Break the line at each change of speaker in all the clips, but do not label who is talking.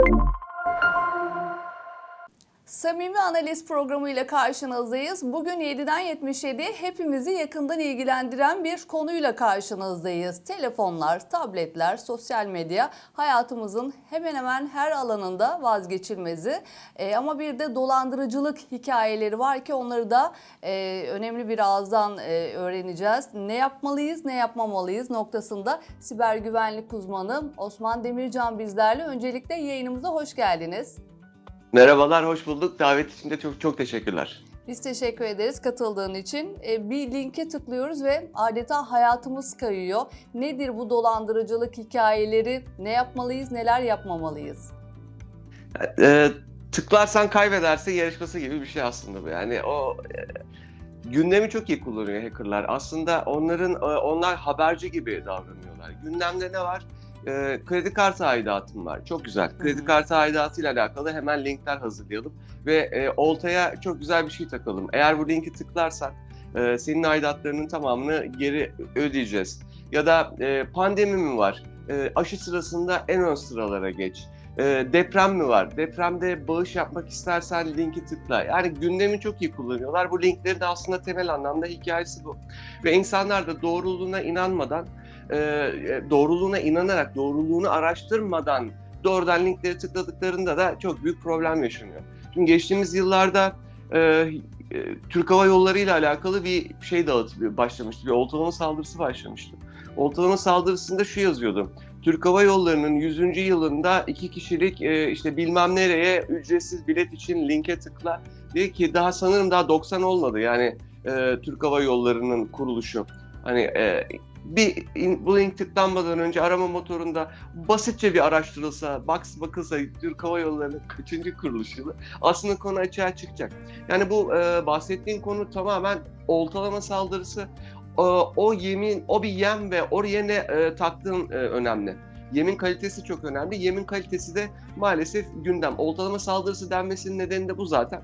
Thank you. Samimi Analiz programı ile karşınızdayız. Bugün 7'den 77'ye hepimizi yakından ilgilendiren bir konuyla karşınızdayız. Telefonlar, tabletler, sosyal medya hayatımızın hemen hemen her alanında vazgeçilmezi. Ee, ama bir de dolandırıcılık hikayeleri var ki onları da e, önemli bir ağızdan e, öğreneceğiz. Ne yapmalıyız, ne yapmamalıyız noktasında siber güvenlik uzmanı Osman Demircan bizlerle. Öncelikle yayınımıza hoş geldiniz.
Merhabalar, hoş bulduk. Davet için de çok çok teşekkürler.
Biz teşekkür ederiz katıldığın için. E, Bir linke tıklıyoruz ve adeta hayatımız kayıyor. Nedir bu dolandırıcılık hikayeleri? Ne yapmalıyız, neler yapmamalıyız?
Ee, tıklarsan kaybedersin yarışması gibi bir şey aslında bu. Yani o e, gündemi çok iyi kullanıyor hackerlar. Aslında onların e, onlar haberci gibi davranıyorlar. Gündemde ne var? Ee, kredi kartı aidatım var. Çok güzel. Kredi kartı aidatıyla alakalı hemen linkler hazırlayalım ve e, oltaya çok güzel bir şey takalım. Eğer bu linki tıklarsan e, senin aidatlarının tamamını geri ödeyeceğiz. Ya da e, pandemi mi var? E, aşı sırasında en ön sıralara geç. E, deprem mi var? Depremde bağış yapmak istersen linki tıkla. Yani gündemi çok iyi kullanıyorlar. Bu linklerin de aslında temel anlamda hikayesi bu. Ve insanlar da doğruluğuna inanmadan, e, doğruluğuna inanarak, doğruluğunu araştırmadan doğrudan linkleri tıkladıklarında da çok büyük problem yaşanıyor. Şimdi geçtiğimiz yıllarda e, e, Türk Hava Yolları ile alakalı bir şey dağıtılıyor, başlamıştı. Bir oltalama saldırısı başlamıştı. Oltalama saldırısında şu yazıyordu. Türk Hava Yolları'nın 100. yılında iki kişilik e, işte bilmem nereye ücretsiz bilet için linke tıkla. Diye ki daha sanırım daha 90 olmadı yani e, Türk Hava Yolları'nın kuruluşu. Hani e, bir bu link tıklanmadan önce arama motorunda basitçe bir araştırılsa, bak, bakılsa Türk Hava Yolları'nın kaçıncı kuruluş yılı aslında konu açığa çıkacak. Yani bu e, bahsettiğin konu tamamen oltalama saldırısı. O, o yemin, o bir yem ve oraya ne e, taktığın e, önemli. Yemin kalitesi çok önemli. Yemin kalitesi de maalesef gündem. Oltalama saldırısı denmesinin nedeni de bu zaten.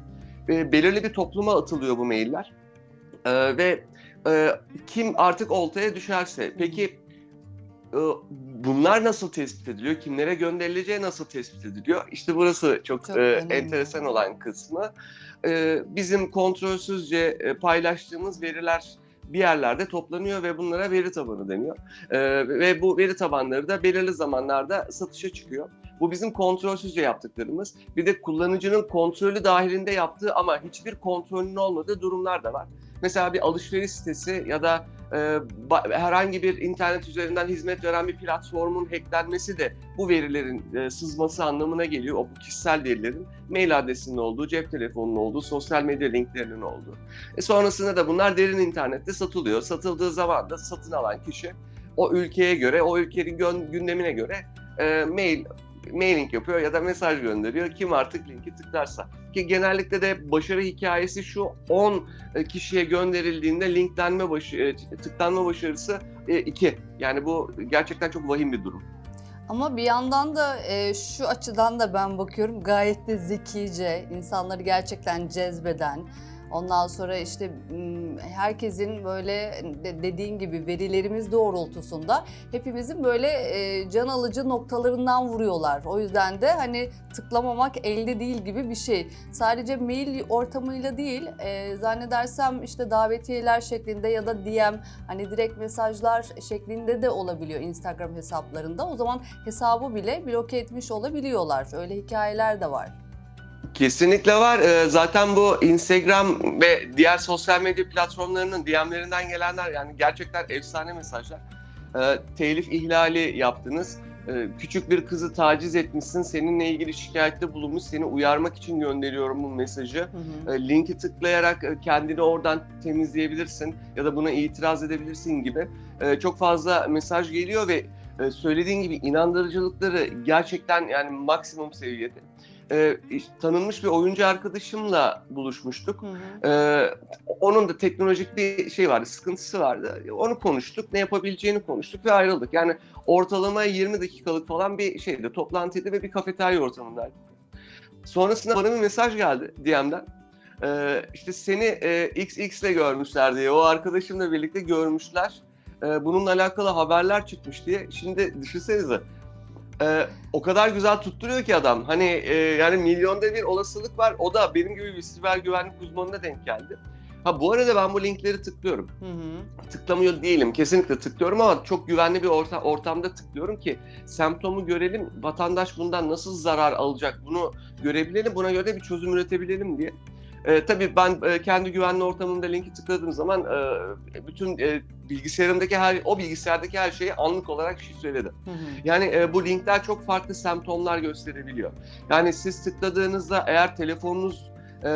E, belirli bir topluma atılıyor bu mailler. E, ve e, kim artık oltaya düşerse. Peki e, bunlar nasıl tespit ediliyor? Kimlere gönderileceği nasıl tespit ediliyor? İşte burası çok,
Çok
e, enteresan olan kısmı. E, bizim kontrolsüzce e, paylaştığımız veriler bir yerlerde toplanıyor ve bunlara veri tabanı deniyor. E, ve bu veri tabanları da belirli zamanlarda satışa çıkıyor. Bu bizim kontrolsüzce yaptıklarımız. Bir de kullanıcının kontrolü dahilinde yaptığı ama hiçbir kontrolünün olmadığı durumlar da var. Mesela bir alışveriş sitesi ya da e, herhangi bir internet üzerinden hizmet veren bir platformun hacklenmesi de bu verilerin e, sızması anlamına geliyor. O bu kişisel verilerin mail adresinin olduğu, cep telefonunun olduğu, sosyal medya linklerinin olduğu. E sonrasında da bunlar derin internette satılıyor. Satıldığı zaman da satın alan kişi o ülkeye göre, o ülkenin gündemine göre e, mail mailing yapıyor ya da mesaj gönderiyor. Kim artık linki tıklarsa. Ki genellikle de başarı hikayesi şu 10 kişiye gönderildiğinde linklenme başı, e, tıklanma başarısı 2. Yani bu gerçekten çok vahim bir durum.
Ama bir yandan da e, şu açıdan da ben bakıyorum gayet de zekice, insanları gerçekten cezbeden, ondan sonra işte herkesin böyle de- dediğin gibi verilerimiz doğrultusunda hepimizin böyle e, can alıcı noktalarından vuruyorlar. O yüzden de hani tıklamamak elde değil gibi bir şey. Sadece mail ortamıyla değil, e, zannedersem işte davetiyeler şeklinde ya da DM hani direkt mesajlar şeklinde de olabiliyor Instagram hesaplarında. O zaman hesabı bile bloke etmiş olabiliyorlar. Öyle hikayeler de var.
Kesinlikle var. Ee, Zaten bu Instagram ve diğer sosyal medya platformlarının DM'lerinden gelenler yani gerçekten efsane mesajlar. Ee, Telif ihlali yaptınız. Ee, Küçük bir kızı taciz etmişsin. Seninle ilgili şikayette bulunmuş. Seni uyarmak için gönderiyorum bu mesajı.
Hı hı.
E, linki tıklayarak e, kendini oradan temizleyebilirsin ya da buna itiraz edebilirsin gibi çok fazla mesaj geliyor ve e, söylediğin gibi inandırıcılıkları gerçekten yani maksimum seviyede. E, tanınmış bir oyuncu arkadaşımla buluşmuştuk.
Hı hı.
Ee, onun da teknolojik bir şey vardı, sıkıntısı vardı. Onu konuştuk, ne yapabileceğini konuştuk ve ayrıldık. Yani ortalama 20 dakikalık falan bir şeydi, toplantıydı ve bir kafeterya ortamındaydık. Sonrasında bana bir mesaj geldi DM'den. Ee, işte seni e, XX ile görmüşler diye, o arkadaşımla birlikte görmüşler. Ee, bununla alakalı haberler çıkmış diye. Şimdi düşünsenize, e, o kadar güzel tutturuyor ki adam. Hani e, yani milyonda bir olasılık var. O da benim gibi bir siber güvenlik uzmanına denk geldi. Ha bu arada ben bu linkleri tıklıyorum.
Hı hı.
Tıklamıyor değilim. Kesinlikle tıklıyorum ama çok güvenli bir orta, ortamda tıklıyorum ki semptomu görelim. Vatandaş bundan nasıl zarar alacak bunu görebilelim. Buna göre bir çözüm üretebilelim diye. Ee, tabii ben e, kendi güvenli ortamımda linki tıkladığım zaman e, bütün e, bilgisayarımdaki her o bilgisayardaki her şeyi anlık olarak şifreledi.
Hı hı.
Yani e, bu linkler çok farklı semptomlar gösterebiliyor. Yani siz tıkladığınızda eğer telefonunuz e,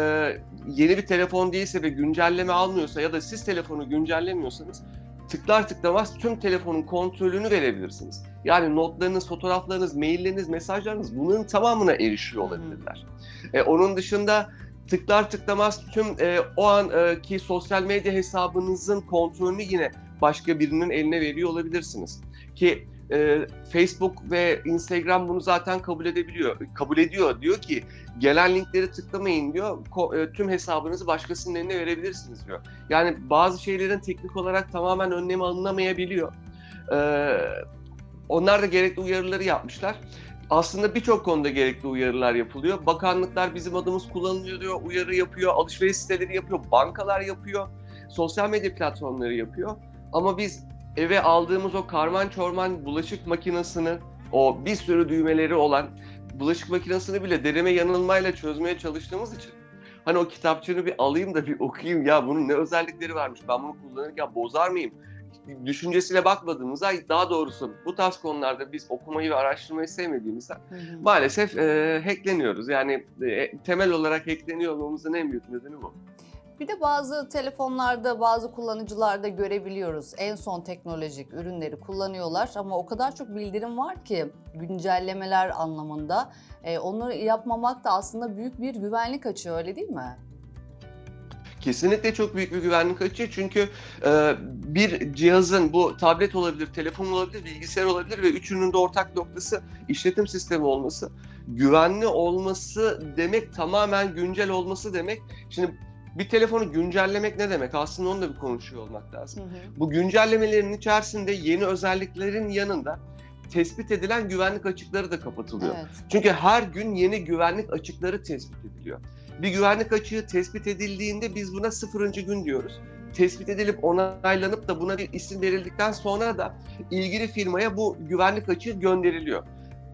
yeni bir telefon değilse ve güncelleme almıyorsa ya da siz telefonu güncellemiyorsanız tıklar tıklamaz tüm telefonun kontrolünü verebilirsiniz. Yani notlarınız, fotoğraflarınız, mailleriniz, mesajlarınız bunun tamamına erişiyor olabilirler. E, onun dışında tıklar tıklamaz tüm e, o anki sosyal medya hesabınızın kontrolünü yine başka birinin eline veriyor olabilirsiniz. Ki e, Facebook ve Instagram bunu zaten kabul edebiliyor. Kabul ediyor. Diyor ki gelen linkleri tıklamayın diyor. Ko- e, tüm hesabınızı başkasının eline verebilirsiniz diyor. Yani bazı şeylerin teknik olarak tamamen önlemi alınamayabiliyor. E, onlar da gerekli uyarıları yapmışlar. Aslında birçok konuda gerekli uyarılar yapılıyor. Bakanlıklar bizim adımız kullanılıyor diyor, uyarı yapıyor, alışveriş siteleri yapıyor, bankalar yapıyor, sosyal medya platformları yapıyor. Ama biz eve aldığımız o karman çorman bulaşık makinesini, o bir sürü düğmeleri olan bulaşık makinesini bile deneme yanılmayla çözmeye çalıştığımız için hani o kitapçığını bir alayım da bir okuyayım ya bunun ne özellikleri varmış ben bunu kullanırken bozar mıyım? Düşüncesiyle bakmadığımızda daha doğrusu bu tarz konularda biz okumayı ve araştırmayı
hı.
maalesef e, hackleniyoruz. Yani e, temel olarak hackleniyor olmamızın en büyük nedeni bu.
Bir de bazı telefonlarda, bazı kullanıcılarda görebiliyoruz. En son teknolojik ürünleri kullanıyorlar ama o kadar çok bildirim var ki güncellemeler anlamında. E, onu yapmamak da aslında büyük bir güvenlik açığı öyle değil mi?
Kesinlikle çok büyük bir güvenlik açığı çünkü e, bir cihazın bu tablet olabilir, telefon olabilir, bilgisayar olabilir ve üçünün de ortak noktası işletim sistemi olması. Güvenli olması demek tamamen güncel olması demek. Şimdi bir telefonu güncellemek ne demek? Aslında onu da bir konuşuyor olmak lazım.
Hı hı.
Bu güncellemelerin içerisinde yeni özelliklerin yanında tespit edilen güvenlik açıkları da kapatılıyor.
Evet.
Çünkü her gün yeni güvenlik açıkları tespit ediliyor. Bir güvenlik açığı tespit edildiğinde biz buna sıfırıncı gün diyoruz. Tespit edilip onaylanıp da buna bir isim verildikten sonra da ilgili firmaya bu güvenlik açığı gönderiliyor.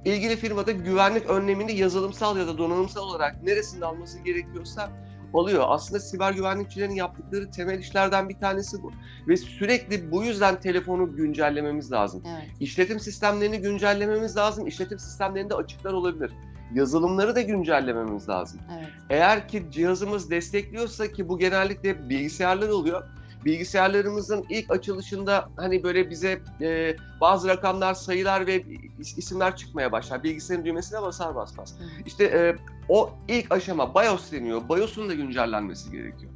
İlgili firmada güvenlik önlemini yazılımsal ya da donanımsal olarak neresinde alması gerekiyorsa alıyor. Aslında siber güvenlikçilerin yaptıkları temel işlerden bir tanesi bu. Ve sürekli bu yüzden telefonu güncellememiz lazım.
Evet.
İşletim sistemlerini güncellememiz lazım. İşletim sistemlerinde açıklar olabilir. Yazılımları da güncellememiz lazım.
Evet.
Eğer ki cihazımız destekliyorsa ki bu genellikle bilgisayarlar oluyor. Bilgisayarlarımızın ilk açılışında hani böyle bize e, bazı rakamlar, sayılar ve is- isimler çıkmaya başlar. Bilgisayarın düğmesine basar basmaz.
Hı.
İşte e, o ilk aşama BIOS deniyor. BIOS'un da güncellenmesi gerekiyor.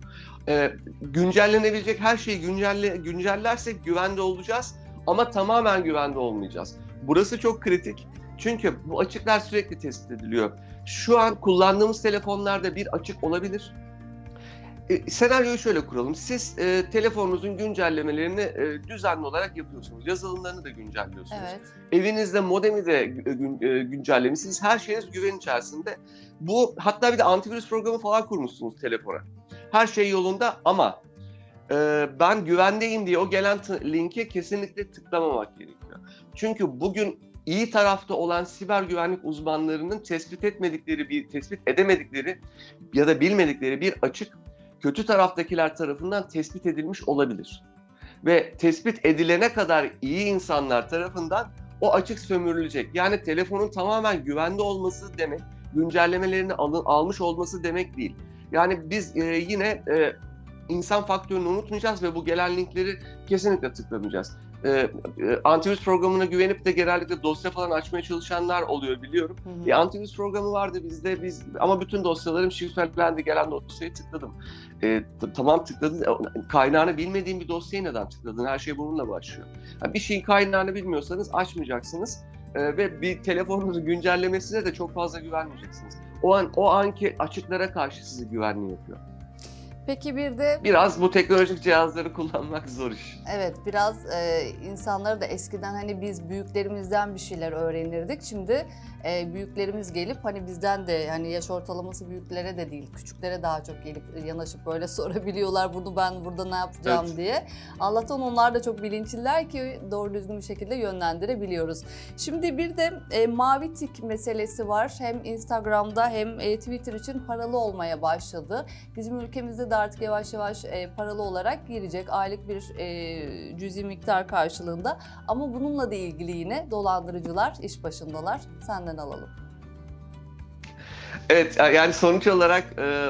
E, güncellenebilecek her şeyi güncelle, güncellersek güvende olacağız ama tamamen güvende olmayacağız. Burası çok kritik. Çünkü bu açıklar sürekli tespit ediliyor. Şu an kullandığımız telefonlarda bir açık olabilir. E, senaryoyu şöyle kuralım. Siz e, telefonunuzun güncellemelerini e, düzenli olarak yapıyorsunuz. Yazılımlarını da güncelliyorsunuz.
Evet.
Evinizde modemi de gü- gün, e, güncellemişsiniz. Her şeyiniz güven içerisinde. Bu hatta bir de antivirüs programı falan kurmuşsunuz telefona. Her şey yolunda ama e, ben güvendeyim diye o gelen linke kesinlikle tıklamamak gerekiyor. Çünkü bugün iyi tarafta olan siber güvenlik uzmanlarının tespit etmedikleri bir tespit edemedikleri ya da bilmedikleri bir açık kötü taraftakiler tarafından tespit edilmiş olabilir. Ve tespit edilene kadar iyi insanlar tarafından o açık sömürülecek. Yani telefonun tamamen güvende olması demek, güncellemelerini al- almış olması demek değil. Yani biz e, yine e, insan faktörünü unutmayacağız ve bu gelen linkleri kesinlikle tıklamayacağız. E, e, antivirüs programına güvenip de genellikle dosya falan açmaya çalışanlar oluyor biliyorum.
Hı hı.
Bir antivirüs programı vardı bizde biz ama bütün dosyalarım şifrelendi gelen dosyayı tıkladım. E, tamam tıkladın e, kaynağını bilmediğin bir dosyayı neden tıkladın? Her şey bununla başlıyor. Yani bir şeyin kaynağını bilmiyorsanız açmayacaksınız E, ve bir telefonunuzun güncellemesine de çok fazla güvenmeyeceksiniz. O an o anki açıklara karşı sizi güvenli yapıyor.
Peki bir de
Biraz bu teknolojik cihazları kullanmak zor iş.
Evet biraz e, insanları da eskiden hani biz büyüklerimizden bir şeyler öğrenirdik. Şimdi e, büyüklerimiz gelip hani bizden de hani yaş ortalaması büyüklere de değil küçüklere daha çok gelip yanaşıp böyle sorabiliyorlar bunu ben burada ne yapacağım
Evet.
diye. Allah'tan onlar da çok bilinçliler ki doğru düzgün bir şekilde yönlendirebiliyoruz. Şimdi bir de e, mavi tik meselesi var. Hem Instagram'da hem e, Twitter için paralı olmaya başladı. Bizim ülkemizde de artık yavaş yavaş e, paralı olarak girecek aylık bir e, cüzi miktar karşılığında. Ama bununla da ilgili yine dolandırıcılar iş başındalar. Senden alalım.
Evet yani sonuç olarak e,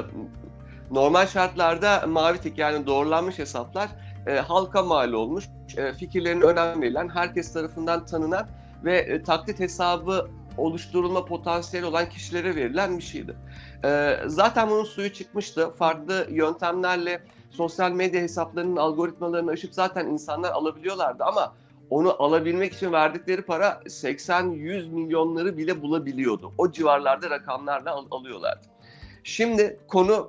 normal şartlarda mavi tik yani doğrulanmış hesaplar e, halka mal olmuş, e, fikirlerine önem verilen, herkes tarafından tanınan ve e, taklit hesabı oluşturulma potansiyeli olan kişilere verilen bir şeydi. E, zaten bunun suyu çıkmıştı. Farklı yöntemlerle sosyal medya hesaplarının algoritmalarını aşıp zaten insanlar alabiliyorlardı ama onu alabilmek için verdikleri para 80-100 milyonları bile bulabiliyordu. O civarlarda rakamlarla al- alıyorlardı. Şimdi konu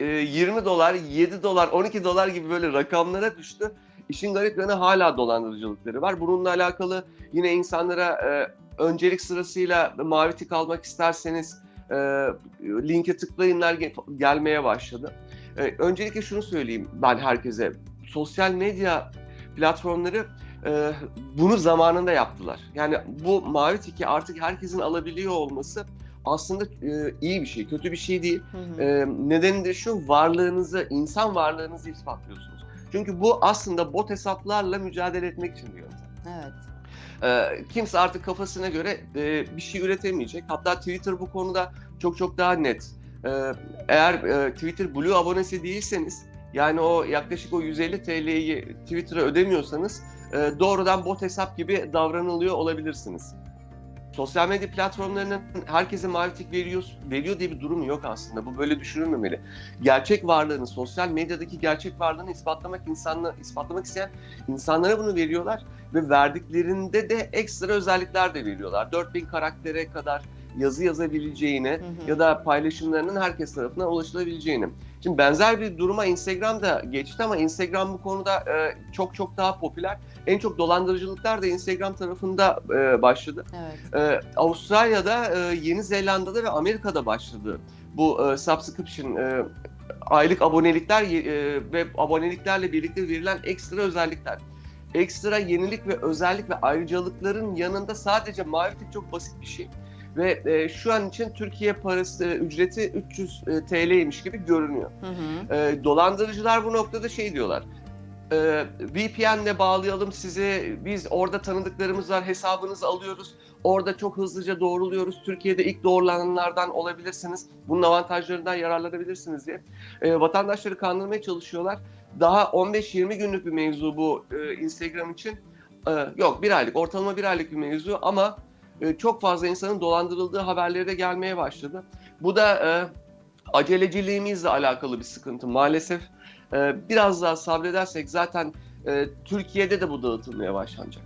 e, 20 dolar, 7 dolar, 12 dolar gibi böyle rakamlara düştü. İşin garip yanı hala dolandırıcılıkları var. Bununla alakalı yine insanlara e, öncelik sırasıyla mavi tik almak isterseniz e, linke tıklayınlar ge- gelmeye başladı. E, öncelikle şunu söyleyeyim ben herkese. Sosyal medya platformları e, bunu zamanında yaptılar. Yani bu mavi tiki artık herkesin alabiliyor olması aslında e, iyi bir şey, kötü bir şey değil.
Hı hı.
E, nedeni de şu, varlığınızı, insan varlığınızı ispatlıyorsunuz. Çünkü bu aslında bot hesaplarla mücadele etmek için bir yöntem.
Evet.
E, kimse artık kafasına göre e, bir şey üretemeyecek. Hatta Twitter bu konuda çok çok daha net. E, eğer e, Twitter Blue abonesi değilseniz, yani o yaklaşık o 150 TL'yi Twitter'a ödemiyorsanız e, doğrudan bot hesap gibi davranılıyor olabilirsiniz. Sosyal medya platformlarının herkese mavi tik veriyor, veriyor diye bir durum yok aslında. Bu böyle düşünülmemeli. Gerçek varlığını, sosyal medyadaki gerçek varlığını ispatlamak insanla ispatlamak isteyen insanlara bunu veriyorlar ve verdiklerinde de ekstra özellikler de veriyorlar. 4000 karaktere kadar yazı yazabileceğini
Hı hı.
ya da paylaşımlarının herkes tarafından ulaşılabileceğini. Şimdi benzer bir duruma Instagram da geçti ama Instagram bu konuda e, çok çok daha popüler. En çok dolandırıcılıklar da Instagram tarafında e, başladı.
Evet.
Ee, Avustralya'da, e, Yeni Zelanda'da ve Amerika'da başladı bu e, subscription e, aylık abonelikler e, ve aboneliklerle birlikte verilen ekstra özellikler. Ekstra yenilik ve özellik ve ayrıcalıkların yanında sadece mavi çok basit bir şey. Ve e, şu an için Türkiye parası e, ücreti 300 e, TL'ymiş gibi görünüyor.
Hı hı.
E, dolandırıcılar bu noktada şey diyorlar. E, VPN'le bağlayalım sizi. Biz orada tanıdıklarımız var. Hesabınızı alıyoruz. Orada çok hızlıca doğruluyoruz. Türkiye'de ilk doğrulananlardan olabilirsiniz. Bunun avantajlarından yararlanabilirsiniz diye. E, vatandaşları kandırmaya çalışıyorlar. Daha 15-20 günlük bir mevzu bu e, Instagram için. E, yok bir aylık, ortalama bir aylık bir mevzu ama e, çok fazla insanın dolandırıldığı haberleri de gelmeye başladı. Bu da e, aceleciliğimizle alakalı bir sıkıntı maalesef. Ee, biraz daha sabredersek zaten e, Türkiye'de de bu dağıtılmaya başlanacak.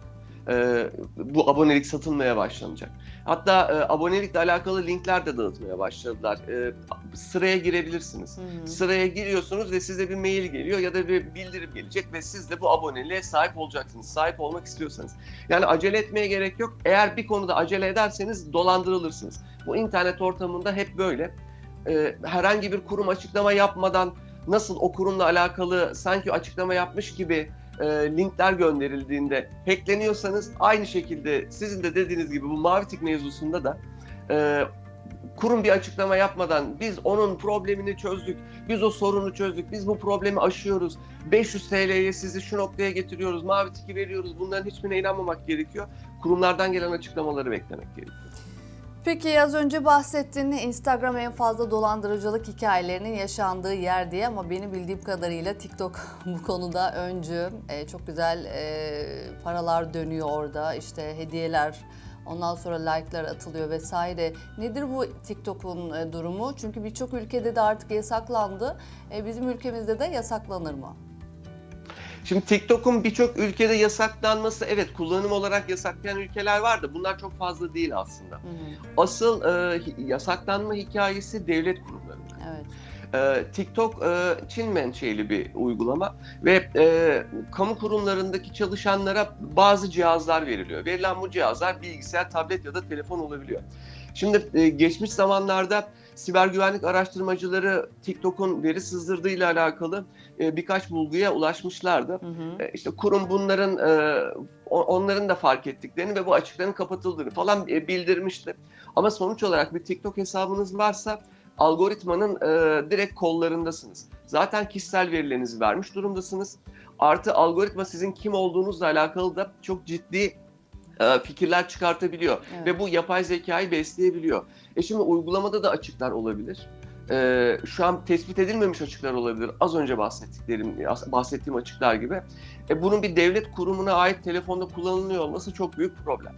Ee, bu abonelik satılmaya başlanacak. Hatta e, abonelikle alakalı linkler de dağıtmaya başladılar. Ee, sıraya girebilirsiniz.
Hı.
Sıraya giriyorsunuz ve size bir mail geliyor ya da bir bildirim gelecek ve siz de bu aboneliğe sahip olacaksınız. Sahip olmak istiyorsanız. Yani acele etmeye gerek yok. Eğer bir konuda acele ederseniz dolandırılırsınız. Bu internet ortamında hep böyle. Ee, herhangi bir kurum açıklama yapmadan nasıl o kurumla alakalı sanki açıklama yapmış gibi e, linkler gönderildiğinde hackleniyorsanız aynı şekilde sizin de dediğiniz gibi bu mavi tik mevzusunda da e, kurum bir açıklama yapmadan biz onun problemini çözdük, biz o sorunu çözdük, biz bu problemi aşıyoruz, 500 TL'ye sizi şu noktaya getiriyoruz, mavi tiki veriyoruz bunların hiçbirine inanmamak gerekiyor. Kurumlardan gelen açıklamaları beklemek gerekiyor.
Peki az önce bahsettin Instagram en fazla dolandırıcılık hikayelerinin yaşandığı yer diye ama benim bildiğim kadarıyla TikTok bu konuda öncü. E, çok güzel e, paralar dönüyor orada işte hediyeler ondan sonra like'lar atılıyor vesaire. Nedir bu TikTok'un e, durumu? Çünkü birçok ülkede de artık yasaklandı. E, bizim ülkemizde de yasaklanır mı?
Şimdi TikTok'un birçok ülkede yasaklanması evet kullanım olarak yasaklayan ülkeler var da bunlar çok fazla değil aslında.
Hı hı,
Asıl e, yasaklanma hikayesi devlet kurumlarında.
evet.
E, TikTok e, Çin menşeli bir uygulama ve e, kamu kurumlarındaki çalışanlara bazı cihazlar veriliyor. Verilen bu cihazlar bilgisayar, tablet ya da telefon olabiliyor. Şimdi e, geçmiş zamanlarda siber güvenlik araştırmacıları TikTok'un veri sızdırdığıyla alakalı e, birkaç bulguya ulaşmışlardı.
Hı hı.
E, İşte kurum bunların e, onların da fark ettiklerini ve bu açıkların kapatıldığını falan e, bildirmişti. Ama sonuç olarak bir TikTok hesabınız varsa algoritmanın e, direkt kollarındasınız. Zaten kişisel verilerinizi vermiş durumdasınız. Artı algoritma sizin kim olduğunuzla alakalı da çok ciddi fikirler çıkartabiliyor.
Evet.
Ve bu yapay zekayı besleyebiliyor. E şimdi uygulamada da açıklar olabilir. E, şu an tespit edilmemiş açıklar olabilir. Az önce bahsettiklerim, bahsettiğim açıklar gibi. E, bunun bir devlet kurumuna ait telefonda kullanılıyor olması çok büyük problem.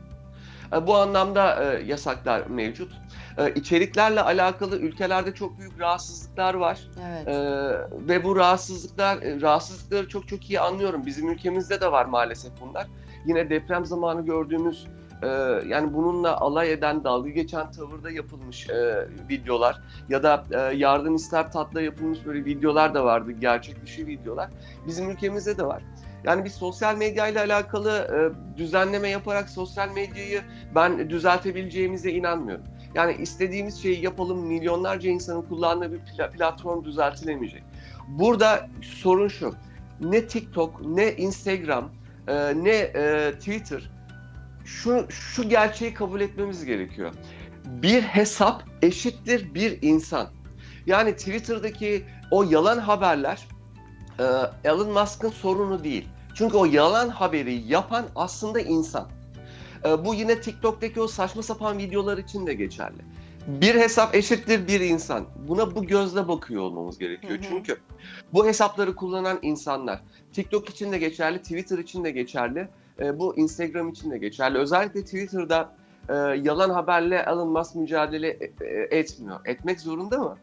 E, bu anlamda e, yasaklar mevcut. E, içeriklerle alakalı ülkelerde çok büyük rahatsızlıklar var.
Evet.
Ee, ve bu rahatsızlıklar, e, rahatsızlıkları çok çok iyi anlıyorum. Bizim ülkemizde de var maalesef bunlar. Yine deprem zamanı gördüğümüz, e, yani bununla alay eden, dalga geçen tavırda yapılmış e, videolar ya da e, yardım ister tatla yapılmış böyle videolar da vardı, gerçek dışı videolar. Bizim ülkemizde de var. Yani bir sosyal medya ile alakalı e, düzenleme yaparak sosyal medyayı ben düzeltebileceğimize inanmıyorum. Yani istediğimiz şeyi yapalım, milyonlarca insanın kullandığı bir pla- platform düzeltilemeyecek. Burada sorun şu, ne TikTok, ne Instagram, e, ne e, Twitter, şu, şu gerçeği kabul etmemiz gerekiyor. Bir hesap eşittir bir insan. Yani Twitter'daki o yalan haberler e, Elon Musk'ın sorunu değil. Çünkü o yalan haberi yapan aslında insan. E, bu yine TikTok'taki o saçma sapan videolar için de geçerli. Bir hesap eşittir bir insan. Buna bu gözle bakıyor olmamız gerekiyor.
Hı hı.
Çünkü bu hesapları kullanan insanlar, TikTok için de geçerli, Twitter için de geçerli, e, bu Instagram için de geçerli. Özellikle Twitter'da e, yalan haberle Elon Musk mücadele e- e- etmiyor. Etmek zorunda mı?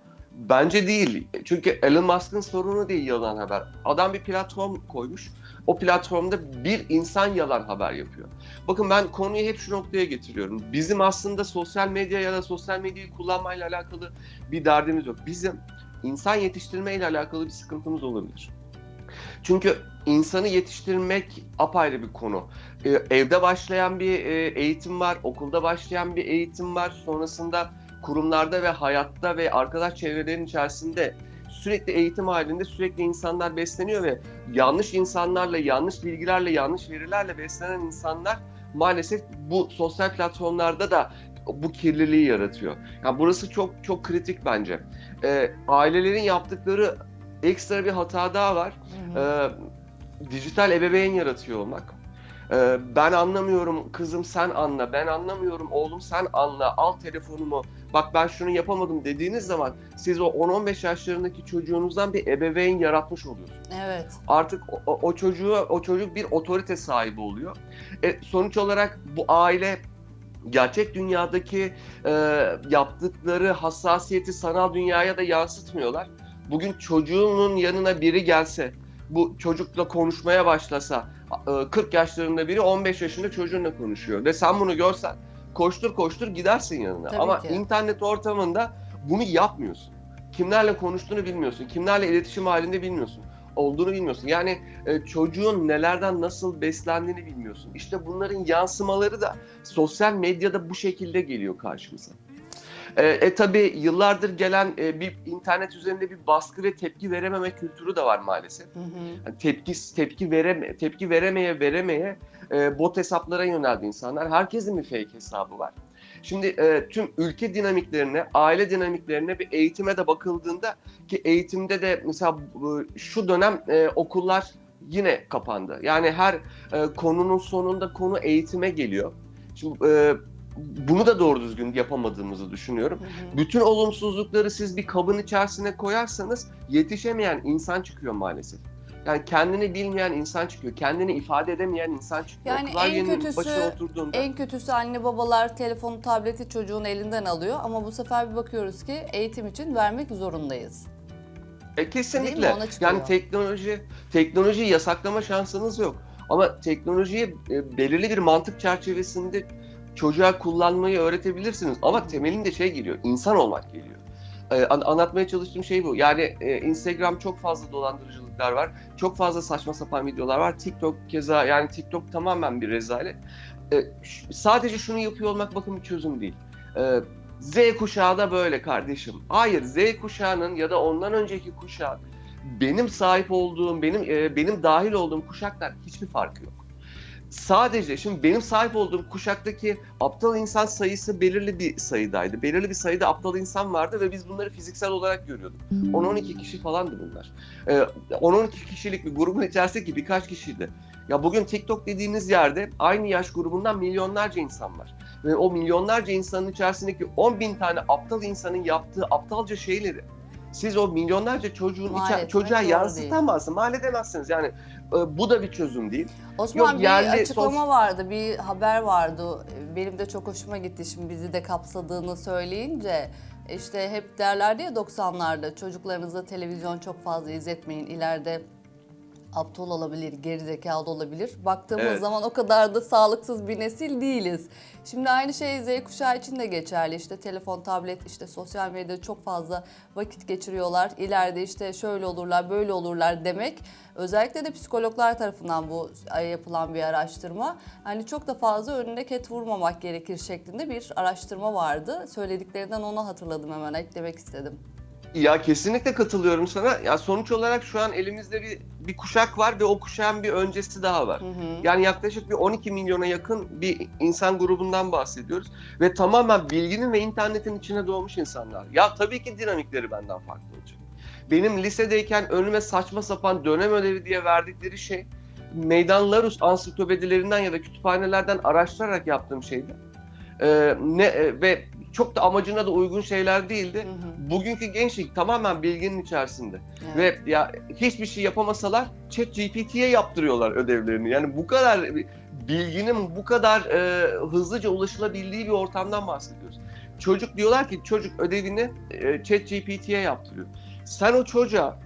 Bence değil. Çünkü Elon Musk'ın sorunu değil yalan haber. Adam bir platform koymuş. O platformda bir insan yalan haber yapıyor. Bakın ben konuyu hep şu noktaya getiriyorum. Bizim aslında sosyal medya ya da sosyal medyayı kullanmayla alakalı bir derdimiz yok. Bizim insan yetiştirmeyle alakalı bir sıkıntımız olabilir. Çünkü insanı yetiştirmek apayrı bir konu. Ee, evde başlayan bir e, eğitim var, okulda başlayan bir eğitim var. Sonrasında kurumlarda ve hayatta ve arkadaş çevrelerin içerisinde sürekli eğitim halinde sürekli insanlar besleniyor ve yanlış insanlarla, yanlış bilgilerle, yanlış verilerle beslenen insanlar maalesef bu sosyal platformlarda da bu kirliliği yaratıyor. Yani burası çok çok kritik bence. Ee, ailelerin yaptıkları ekstra bir hata daha var.
Hı hı.
Ee, dijital ebeveyn yaratıyor olmak. Ee, ben anlamıyorum kızım sen anla, ben anlamıyorum oğlum sen anla, al telefonumu, bak ben şunu yapamadım dediğiniz zaman siz o 10-15 yaşlarındaki çocuğunuzdan bir ebeveyn yaratmış oluyorsunuz.
Evet.
Artık o, o- o çocuğu o çocuk bir otorite sahibi oluyor. E, sonuç olarak bu aile gerçek dünyadaki e, yaptıkları hassasiyeti sanal dünyaya da yansıtmıyorlar. Bugün çocuğunun yanına biri gelse, bu çocukla konuşmaya başlasa, e, 40 yaşlarında biri 15 yaşında çocuğunla konuşuyor ve sen bunu görsen koştur koştur gidersin yanına.
Tabii
Ama
ki.
internet ortamında bunu yapmıyorsun. Kimlerle konuştuğunu bilmiyorsun, kimlerle iletişim halinde bilmiyorsun, olduğunu bilmiyorsun. Yani e, çocuğun nelerden nasıl beslendiğini bilmiyorsun. İşte bunların yansımaları da sosyal medyada bu şekilde geliyor karşımıza. E, e tabi yıllardır gelen e, bir internet üzerinde bir baskı ve tepki verememe kültürü de var maalesef.
Hı hı.
Yani tepki tepki vereme tepki veremeye veremeye e, bot hesaplara yöneldi insanlar. Herkesin bir fake hesabı var. Şimdi e, tüm ülke dinamiklerine, aile dinamiklerine bir eğitime de bakıldığında ki eğitimde de mesela bu- şu dönem e, okullar yine kapandı. Yani her e, konunun sonunda konu eğitime geliyor. Şimdi e, bunu da doğru düzgün yapamadığımızı düşünüyorum.
Hı hı.
Bütün olumsuzlukları siz bir kabın içerisine koyarsanız yetişemeyen insan çıkıyor maalesef. Yani kendini bilmeyen insan çıkıyor. Kendini ifade edemeyen insan çıkıyor.
Yani en
Klavyenin
kötüsü-
başına oturduğunda.
En kötüsü anne babalar telefonu, tableti çocuğun elinden alıyor ama bu sefer bir bakıyoruz ki eğitim için vermek zorundayız.
E, kesinlikle. Yani teknoloji teknolojiyi yasaklama şansınız yok. Ama teknolojiyi e, belirli bir mantık çerçevesinde çocuğa kullanmayı öğretebilirsiniz. Ama temelinde şey geliyor, insan olmak geliyor. Ee, an- anlatmaya çalıştığım şey bu. Yani e, Instagram çok fazla dolandırıcılıklar var. Çok fazla saçma sapan videolar var. TikTok keza yani TikTok tamamen bir rezalet. Ee, sadece şunu yapıyor olmak bakın bir çözüm değil. Ee, Z kuşağı da böyle kardeşim. Hayır Z kuşağının ya da ondan önceki kuşağın benim sahip olduğum, benim e, benim dahil olduğum kuşaklar hiçbir farkı yok. Sadece şimdi benim sahip olduğum kuşaktaki aptal insan sayısı belirli bir sayıdaydı. Belirli bir sayıda aptal insan vardı ve biz bunları fiziksel olarak görüyorduk. 10-12 kişi falandı bunlar. Ee, 10-12 kişilik bir grubun içerisindeki birkaç kişiydi. Ya bugün TikTok dediğiniz yerde aynı yaş grubundan milyonlarca insan var. Ve o milyonlarca insanın içerisindeki 10 bin tane aptal insanın yaptığı aptalca şeyleri siz o milyonlarca çocuğun
Mal
içe- çocuğa yansıtamazsınız, mal edemezsiniz. Yani e, bu da bir çözüm değil.
Osman
Yok,
bir
yerli,
açıklama
sos-
vardı, bir haber vardı. Benim de çok hoşuma gitti şimdi bizi de kapsadığını söyleyince. İşte hep derlerdi ya 90'larda çocuklarınıza televizyon çok fazla izletmeyin. İleride aptal olabilir, gerizekalı olabilir. Baktığımız
Evet.
zaman o kadar da sağlıksız bir nesil değiliz. Şimdi aynı şey Z kuşağı için de geçerli. İşte telefon, tablet, işte sosyal medyada çok fazla vakit geçiriyorlar. İleride işte şöyle olurlar, böyle olurlar demek. Özellikle de psikologlar tarafından bu yapılan bir araştırma. Hani çok da fazla önüne ket vurmamak gerekir şeklinde bir araştırma vardı. Söylediklerinden onu hatırladım hemen eklemek istedim.
Ya kesinlikle katılıyorum sana. Ya sonuç olarak şu an elimizde bir bir kuşak var ve o kuşağın bir öncesi daha var.
Hı hı.
Yani yaklaşık bir 12 milyona yakın bir insan grubundan bahsediyoruz ve tamamen bilginin ve internetin içine doğmuş insanlar. Ya tabii ki dinamikleri benden farklı olacak. Benim lisedeyken önüme saçma sapan dönem ödevi diye verdikleri şey Meydan Larus ansiklopedilerinden ya da kütüphanelerden araştırarak yaptığım şeydi. Ee, ne e, ve çok da amacına da uygun şeyler değildi.
Hı hı.
Bugünkü gençlik tamamen bilginin içerisinde.
Evet.
Ve ya hiçbir şey yapamasalar chat GPT'ye yaptırıyorlar ödevlerini. Yani bu kadar bilginin bu kadar e, hızlıca ulaşılabildiği bir ortamdan bahsediyoruz. Çocuk diyorlar ki çocuk ödevini e, chat GPT'ye yaptırıyor. Sen o çocuğa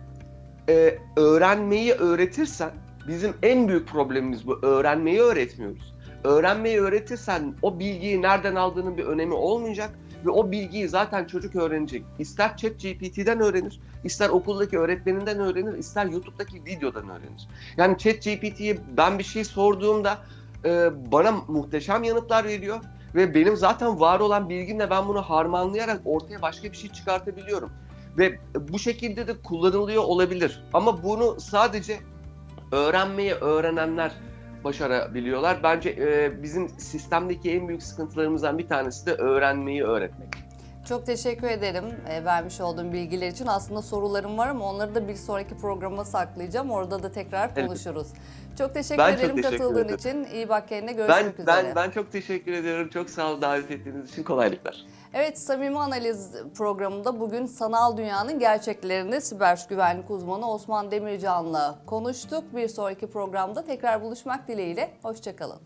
e, öğrenmeyi öğretirsen bizim en büyük problemimiz bu. Öğrenmeyi öğretmiyoruz. Öğrenmeyi öğretirsen o bilgiyi nereden aldığının bir önemi olmayacak ve o bilgiyi zaten çocuk öğrenecek. İster chat GPT'den öğrenir, ister okuldaki öğretmeninden öğrenir, ister YouTube'daki videodan öğrenir. Yani chat GPT'ye ben bir şey sorduğumda e, bana muhteşem yanıtlar veriyor ve benim zaten var olan bilgimle ben bunu harmanlayarak ortaya başka bir şey çıkartabiliyorum. Ve bu şekilde de kullanılıyor olabilir. Ama bunu sadece öğrenmeyi öğrenenler başarabiliyorlar. Bence e, bizim sistemdeki en büyük sıkıntılarımızdan bir tanesi de öğrenmeyi öğretmek.
Çok teşekkür ederim e, vermiş olduğum bilgiler için. Aslında sorularım var ama onları da bir sonraki programa saklayacağım. Orada da tekrar
Evet.
konuşuruz. Çok teşekkür
Ben çok
ederim
teşekkür
katıldığın
ederim.
için. İyi bak kendine
Ben
görüşmek üzere.
ben ben çok teşekkür ediyorum. Çok sağ ol davet ettiğiniz için kolaylıklar.
Evet, Samimi Analiz programında bugün sanal dünyanın gerçeklerini siber güvenlik uzmanı Osman Demircan'la konuştuk. Bir sonraki programda tekrar buluşmak dileğiyle. Hoşçakalın.